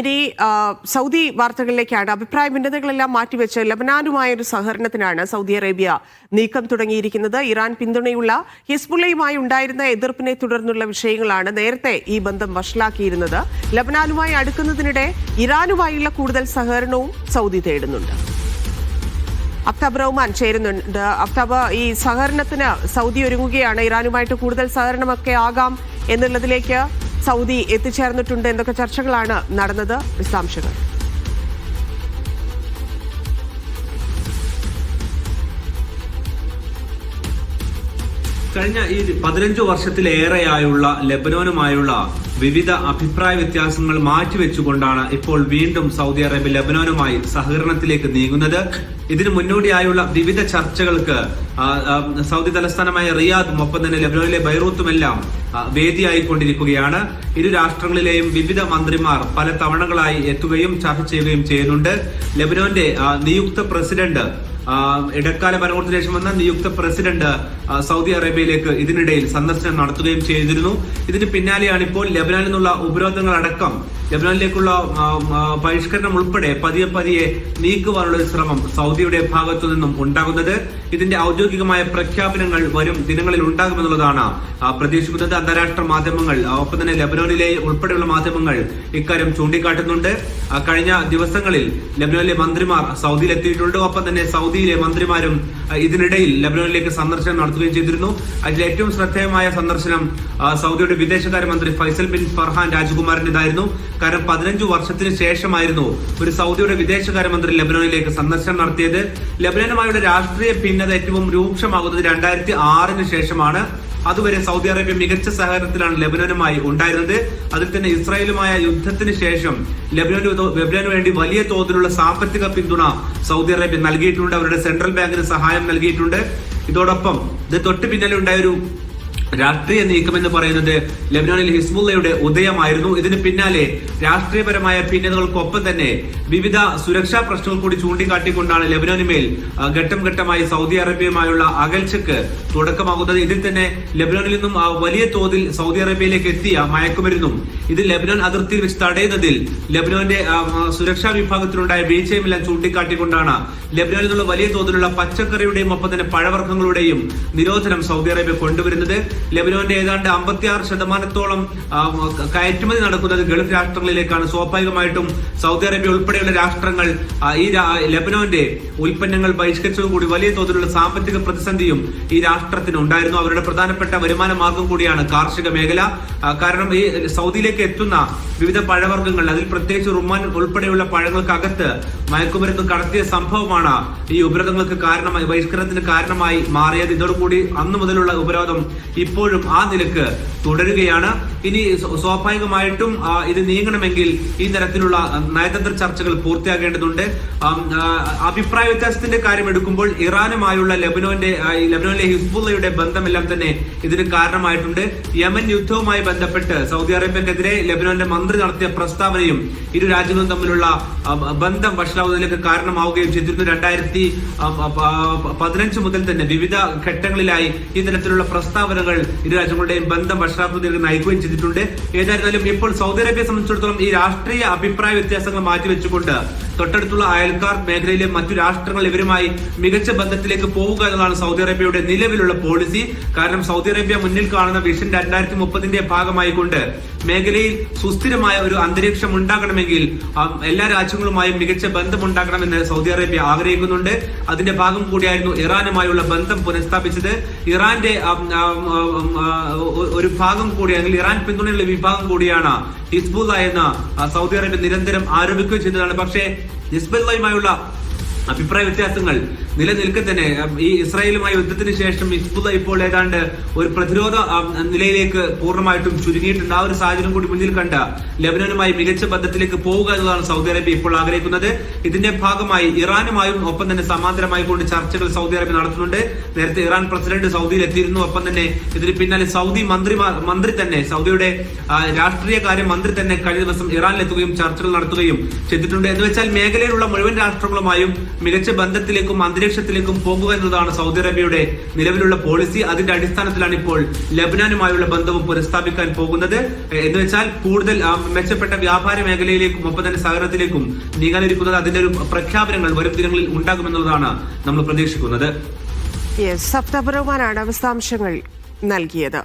ഇനി സൗദി വാർത്തകളിലേക്കാണ് അഭിപ്രായ ഭിന്നതകളെല്ലാം മാറ്റിവെച്ച് ലബനാനുമായ ഒരു സഹകരണത്തിനാണ് സൗദി അറേബ്യ നീക്കം തുടങ്ങിയിരിക്കുന്നത്. ഇറാൻ പിന്തുണയുള്ള ഹിസ്ബുള്ളയുമായി ഉണ്ടായിരുന്ന എതിർപ്പിനെ തുടർന്നുള്ള വിഷയങ്ങളാണ് നേരത്തെ ഈ ബന്ധം വഷളാക്കിയിരുന്നത്. ലബനാനുമായി അടുക്കുന്നതിനിടെ ഇറാനുമായുള്ള കൂടുതൽ സഹകരണവും സൗദി തേടുന്നുണ്ട്. അഫ്താബ് റഹ്മാൻ ചേരുന്നുണ്ട്. അഫ്താബ് ഈ സഹകരണത്തിന് സൗദി ഒരുങ്ങുകയാണ്. ഇറാനുമായിട്ട് കൂടുതൽ സഹകരണമൊക്കെ ആകാം എന്നുള്ളതിലേക്ക് സൗദി എത്തിച്ചേർന്നിട്ടുണ്ട് എന്തൊക്കെ ചർച്ചകളാണ് നടന്നത്. വിശദാംശങ്ങൾ. കഴിഞ്ഞ ഈ പതിനഞ്ചു വർഷത്തിലേറെയായുള്ള ലെബനോനുമായുള്ള വിവിധ അഭിപ്രായ വ്യത്യാസങ്ങൾ മാറ്റിവെച്ചുകൊണ്ടാണ് ഇപ്പോൾ വീണ്ടും സൗദി അറേബ്യ ലെബനോനുമായി സഹകരണത്തിലേക്ക് നീങ്ങുന്നത്. ഇതിന് മുന്നോടിയായുള്ള വിവിധ ചർച്ചകൾക്ക് സൗദി തലസ്ഥാനമായ റിയാദും ഒപ്പം തന്നെ ലബനോനിലെ ബൈറൂത്തുമെല്ലാം വേദിയായിക്കൊണ്ടിരിക്കുകയാണ്. ഇരു രാഷ്ട്രങ്ങളിലെയും വിവിധ മന്ത്രിമാർ പല തവണകളായി എത്തുകയും ചർച്ച ചെയ്യുകയും ചെയ്യുന്നുണ്ട്. ലബനോന്റെ നിയുക്ത പ്രസിഡന്റ് ഇടക്കാല ഭരണകൂടത്തിന് ശേഷം വന്ന നിയുക്ത പ്രസിഡന്റ് സൗദി അറേബ്യയിലേക്ക് ഇതിനിടയിൽ സന്ദർശനം നടത്തുകയും ചെയ്തിരുന്നു. ഇതിന് പിന്നാലെയാണ് ഇപ്പോൾ ലബനാനിൽ നിന്നുള്ള ഉപരോധങ്ങൾ അടക്കം ലബനാനിലേക്കുള്ള ബഹിഷ്കരണം ഉൾപ്പെടെ പതിയെ പതിയെ നീക്കുവാനുള്ള ഒരു ശ്രമം സൗദിയുടെ ഭാഗത്തു നിന്നും ഉണ്ടാകുന്നത്. ഇതിന്റെ ഔദ്യോഗികമായ പ്രഖ്യാപനങ്ങൾ വരും ദിനങ്ങളിൽ ഉണ്ടാകുമെന്നുള്ളതാണ് പ്രതീക്ഷിക്കുന്നത്. അന്താരാഷ്ട്ര മാധ്യമങ്ങൾ ഒപ്പം തന്നെ ലബനോനിലെ ഉൾപ്പെടെയുള്ള മാധ്യമങ്ങൾ ഇക്കാര്യം ചൂണ്ടിക്കാട്ടുന്നുണ്ട്. കഴിഞ്ഞ ദിവസങ്ങളിൽ ലെബനോനിലെ മന്ത്രിമാർ സൗദിയിൽ എത്തിയിട്ടുണ്ട് ഒപ്പം തന്നെ സൗദിയിലെ മന്ത്രിമാരും ഇതിനിടയിൽ ലെബനോനിലേക്ക് സന്ദർശനം നടത്തുകയും ചെയ്തിരുന്നു. അതിൽ ഏറ്റവും ശ്രദ്ധേയമായ സന്ദർശനം സൗദിയുടെ വിദേശകാര്യമന്ത്രി ഫൈസൽ ബിൻ ഫർഹാൻ രാജകുമാറിന്റേതായിരുന്നു. കാരണം പതിനഞ്ചു വർഷത്തിന് ശേഷമായിരുന്നു ഒരു സൗദിയുടെ വിദേശകാര്യമന്ത്രി ലബനോനിലേക്ക് സന്ദർശനം നടത്തിയത്. ലബനനുമായുള്ള രാഷ്ട്രീയ ഭിന്നത ഏറ്റവും രൂക്ഷമാകുന്നത് രണ്ടായിരത്തി ആറിന് ശേഷമാണ്. അതുവരെ സൗദി അറേബ്യ മികച്ച സഹകരണത്തിലാണ് ലബനനുമായി ഉണ്ടായിരുന്നത്. അതിൽ തന്നെ ഇസ്രായേലുമായ യുദ്ധത്തിന് ശേഷം ലബനന് ലബനന് വേണ്ടി വലിയ തോതിലുള്ള സാമ്പത്തിക പിന്തുണ സൗദി അറേബ്യ നൽകിയിട്ടുണ്ട്. അവരുടെ സെൻട്രൽ ബാങ്കിന് സഹായം നൽകിയിട്ടുണ്ട്. ഇതോടൊപ്പം ഇത് തൊട്ട് പിന്നാലെ ഉണ്ടായൊരു രാഷ്ട്രീയ നീക്കം എന്ന് പറയുന്നത് ലബനാനിൽ ഹിസ്ബുള്ളയുടെ ഉദയമായിരുന്നു. ഇതിന് പിന്നാലെ രാഷ്ട്രീയപരമായ ഭിന്നതകൾക്കൊപ്പം തന്നെ വിവിധ സുരക്ഷാ പ്രശ്നങ്ങൾ കൂടി ചൂണ്ടിക്കാട്ടിക്കൊണ്ടാണ് ലബനാനുമേൽ മേൽ ഘട്ടം ഘട്ടമായി സൗദി അറേബ്യയുമായുള്ള അകൽച്ചക്ക് തുടക്കമാകുന്നത്. ഇതിൽ തന്നെ ലബനാനിൽ നിന്നും വലിയ തോതിൽ സൗദി അറേബ്യയിലേക്ക് എത്തിയ മയക്കുമരുന്നും ഇത് ലബനാൻ അതിർത്തിയിൽ വെച്ച് തടയുന്നതിൽ ലബനാന്റെ സുരക്ഷാ വിഭാഗത്തിലുണ്ടായ വീഴ്ചയുമെല്ലാം ചൂണ്ടിക്കാട്ടിക്കൊണ്ടാണ് ലബനാനിൽ നിന്നുള്ള വലിയ തോതിലുള്ള പച്ചക്കറിയുടെയും ഒപ്പം തന്നെ പഴവർഗങ്ങളുടെയും നിരോധനം സൗദി അറേബ്യ കൊണ്ടുവരുന്നത്. ലബനോന്റെ ഏതാണ്ട് അമ്പത്തിയാറ് ശതമാനത്തോളം കയറ്റുമതി നടക്കുന്നത് ഗൾഫ് രാഷ്ട്രങ്ങളിലേക്കാണ്. സ്വാഭാവികമായിട്ടും സൗദി അറേബ്യ ഉൾപ്പെടെയുള്ള രാഷ്ട്രങ്ങൾ ഈ ലെബനോന്റെ ഉൽപ്പന്നങ്ങൾ ബഹിഷ്കരിച്ചതോടുകൂടി വലിയ തോതിലുള്ള സാമ്പത്തിക പ്രതിസന്ധിയും ഈ രാഷ്ട്രത്തിന് ഉണ്ടായിരുന്നു. അവരുടെ പ്രധാനപ്പെട്ട വരുമാന മാർഗം കൂടിയാണ് കാർഷിക മേഖല. കാരണം ഈ സൗദിയിലേക്ക് എത്തുന്ന വിവിധ പഴവർഗങ്ങൾ അതിൽ പ്രത്യേകിച്ച് റുമാൻ ഉൾപ്പെടെയുള്ള പഴങ്ങൾക്കകത്ത് മയക്കുമരുന്ന് കടത്തിയ സംഭവമാണ് ഈ ഉപരോധങ്ങൾക്ക് കാരണമായി ബഹിഷ്കരണത്തിന് കാരണമായി മാറിയത്. ഇതോടുകൂടി അന്നു മുതലുള്ള ഉപരോധം ഇപ്പോഴും ആ നിലയ്ക്ക് തുടരുകയാണ്. ഇനി സ്വാഭാവികമായിട്ടും ഇത് നീങ്ങണമെങ്കിൽ ഈ തരത്തിലുള്ള നയതന്ത്ര ചർച്ചകൾ പൂർത്തിയാകേണ്ടതുണ്ട്. അഭിപ്രായ വ്യത്യാസത്തിന്റെ കാര്യം എടുക്കുമ്പോൾ ഇറാനുമായുള്ള ലബനോന്റെ ലബനോനിലെ ഹിസ്ബുള്ളയുടെ ബന്ധമെല്ലാം തന്നെ ഇതിന് കാരണമായിട്ടുണ്ട്. യമൻ യുദ്ധവുമായി ബന്ധപ്പെട്ട് സൗദി അറേബ്യക്കെതിരെ ലബനോന്റെ മന്ത്രി നടത്തിയ പ്രസ്താവനയും ഇരു രാജ്യങ്ങളും തമ്മിലുള്ള ബന്ധം വഷളാവുന്നതിലേക്ക് കാരണമാവുകയും ചെയ്തിരുന്നു. രണ്ടായിരത്തി പതിനഞ്ച് മുതൽ തന്നെ വിവിധ ഘട്ടങ്ങളിലായി ഈ തരത്തിലുള്ള ഇരു രാജ്യങ്ങളുടെയും ബന്ധം വഷളാക്കുന്നതിലേക്ക് നയിക്കുകയും ചെയ്തിട്ടുണ്ട്. ഏതായിരുന്നാലും ഇപ്പോൾ സൗദി അറേബ്യയെ സംബന്ധിച്ചിടത്തോളം ഈ രാഷ്ട്രീയ അഭിപ്രായ വ്യത്യാസങ്ങൾ മാറ്റിവെച്ചുകൊണ്ട് തൊട്ടടുത്തുള്ള അയൽക്കാർ മേഖലയിലെ മറ്റു രാഷ്ട്രങ്ങൾ ഇവരുമായി മികച്ച ബന്ധത്തിലേക്ക് പോവുക എന്നതാണ് സൗദി അറേബ്യയുടെ നിലവിലുള്ള പോളിസി. കാരണം സൗദി അറേബ്യ മുന്നിൽ കാണുന്ന വിഷൻ രണ്ടായിരത്തി മുപ്പതിന്റെ ഭാഗമായി കൊണ്ട് മേഖലയിൽ സുസ്ഥിരമായ ഒരു അന്തരീക്ഷം ഉണ്ടാകണമെങ്കിൽ എല്ലാ രാജ്യങ്ങളുമായും മികച്ച ബന്ധമുണ്ടാകണമെന്ന് സൗദി അറേബ്യ ആഗ്രഹിക്കുന്നുണ്ട്. അതിന്റെ ഭാഗം കൂടിയായിരുന്നു ഇറാനുമായുള്ള ബന്ധം പുനഃസ്ഥാപിച്ചത്. ഇറാന്റെ ഒരു ഭാഗം കൂടി അല്ലെങ്കിൽ ഇറാൻ പിന്തുണയുള്ള വിഭാഗം കൂടിയാണ് ഹിസ്ബുല എന്ന സൗദി അറേബ്യ നിരന്തരം ആരോപിക്കുകയും ചെയ്തതാണ് പക്ഷേ ഹിസ്ബുള്ളയുമായുള്ള അഭിപ്രായ വ്യത്യാസങ്ങൾ നിലനിൽക്കെ തന്നെ ഈ ഇസ്രായേലുമായി യുദ്ധത്തിന് ശേഷം ഹിസ്ബുദ ഇപ്പോൾ ഏതാണ്ട് ഒരു പ്രതിരോധ നിലയിലേക്ക് പൂർണമായിട്ടും ചുരുങ്ങിയിട്ടുണ്ട്. ആ ഒരു സാഹചര്യം കൂടി മുന്നിൽ കണ്ട ലബനനുമായി മികച്ച ബന്ധത്തിലേക്ക് പോവുക എന്നതാണ് സൗദി അറേബ്യ ഇപ്പോൾ ആഗ്രഹിക്കുന്നത്. ഇതിന്റെ ഭാഗമായി ഇറാനുമായും ഒപ്പം തന്നെ സമാന്തരമായി കൊണ്ട് ചർച്ചകൾ സൗദി അറേബ്യ നടത്തുന്നുണ്ട്. നേരത്തെ ഇറാൻ പ്രസിഡന്റ് സൗദിയിൽ എത്തിയിരുന്നു. ഒപ്പം തന്നെ ഇതിന് പിന്നാലെ സൗദി മന്ത്രി മന്ത്രി തന്നെ സൗദിയുടെ രാഷ്ട്രീയ കാര്യ മന്ത്രി തന്നെ കഴിഞ്ഞ ദിവസം ഇറാനിലെത്തുകയും ചർച്ചകൾ നടത്തുകയും ചെയ്തിട്ടുണ്ട്. എന്ന് വെച്ചാൽ മേഖലയിലുള്ള മുഴുവൻ രാഷ്ട്രങ്ങളുമായും മികച്ച ബന്ധത്തിലേക്കും അന്തരീക്ഷത്തിലേക്കും പോകുക എന്നതാണ് സൗദി അറേബ്യയുടെ നിലവിലുള്ള പോളിസി അതിന്റെ അടിസ്ഥാനത്തിലാണ് ഇപ്പോൾ ലബനാനുമായുള്ള ബന്ധവും പുനഃസ്ഥാപിക്കാൻ പോകുന്നത്. എന്ന് വെച്ചാൽ കൂടുതൽ മെച്ചപ്പെട്ട വ്യാപാര മേഖലയിലേക്കും ഒപ്പം തന്നെ സഹകരണത്തിലേക്കും നീങ്ങാനിരിക്കുന്നത് അതിന്റെ ഒരു പ്രഖ്യാപനങ്ങൾ വരും ദിനങ്ങളിൽ ഉണ്ടാകുമെന്നുള്ളതാണ് നമ്മൾ പ്രതീക്ഷിക്കുന്നത്. യെസ് സപ്തപുരമാനാണ് വിശദാംശങ്ങൾ നൽകിയത്.